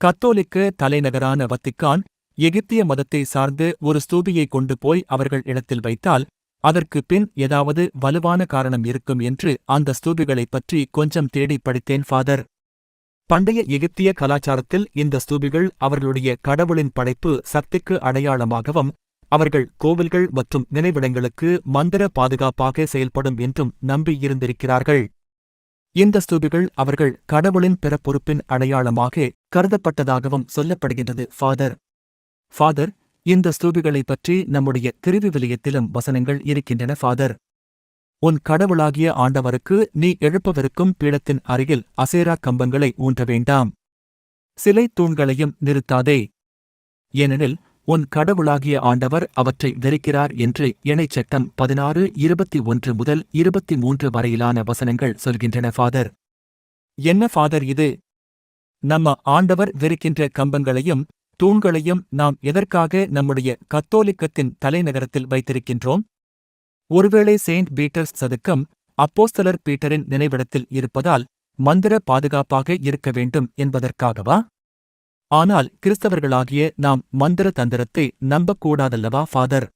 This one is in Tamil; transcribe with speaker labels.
Speaker 1: கத்தோலிக்க தலைநகரான வத்திக்கான் எகிப்திய மதத்தை சார்ந்து ஒரு ஸ்தூபியை கொண்டு போய் அவர்கள் இடத்தில் வைத்தால் அதற்கு பின் ஏதாவது வலுவான காரணம் இருக்கும் என்று அந்த ஸ்தூபிகளைப் பற்றி கொஞ்சம் தேடி படித்தேன் ஃபாதர். பண்டைய எகிப்திய கலாச்சாரத்தில் இந்த ஸ்தூபிகள் அவர்களுடைய கடவுளின் படைப்பு சக்திக்கு அடையாளமாகவும் அவர்கள் கோவில்கள் மற்றும் நினைவிடங்களுக்கு மந்திர பாதுகாப்பாக செயல்படும் என்றும் நம்பியிருந்திருக்கிறார்கள். இந்த ஸ்தூபிகள் அவர்கள் கடவுளின் பிறப்பொறுப்பின் அடையாளமாக கருதப்பட்டதாகவும் சொல்லப்படுகின்றது ஃபாதர். ஃபாதர் இந்த ஸ்தூபிகளைப் பற்றி நம்முடைய திருவி திருவிவிலியத்திலும் வசனங்கள் இருக்கின்றன ஃபாதர். உன் கடவுளாகிய ஆண்டவருக்கு நீ எழுப்பவிருக்கும் பீடத்தின் அருகில் அசேரா கம்பங்களை ஊன்ற வேண்டாம் சிலை தூண்களையும் நிறுத்தாதே. ஏனெனில் உன் கடவுளாகிய ஆண்டவர் அவற்றை வெறுக்கிறார் என்று இணைச் சட்டம் பதினாறு இருபத்தி ஒன்று முதல் இருபத்தி மூன்று வரையிலான வசனங்கள் சொல்கின்றன ஃபாதர் என்ன ஃபாதர் இது? நம்ம ஆண்டவர் வெறுக்கின்ற கம்பங்களையும் தூண்களையும் நாம் எதற்காக நம்முடைய கத்தோலிக்கத்தின் தலைநகரத்தில் வைத்திருக்கின்றோம்? ஒருவேளை செயின்ட் பீட்டர்ஸ் சதுக்கம் அப்போஸ்தலர் பீட்டரின் நினைவிடத்தில் இருப்பதால் மந்திர பாதுகாப்பாக இருக்க வேண்டும் என்பதற்காகவா? ஆனால் கிறிஸ்தவர்களாகிய நாம் மந்திர தந்திரத்தை நம்பக்கூடாதல்லவா ஃபாதர்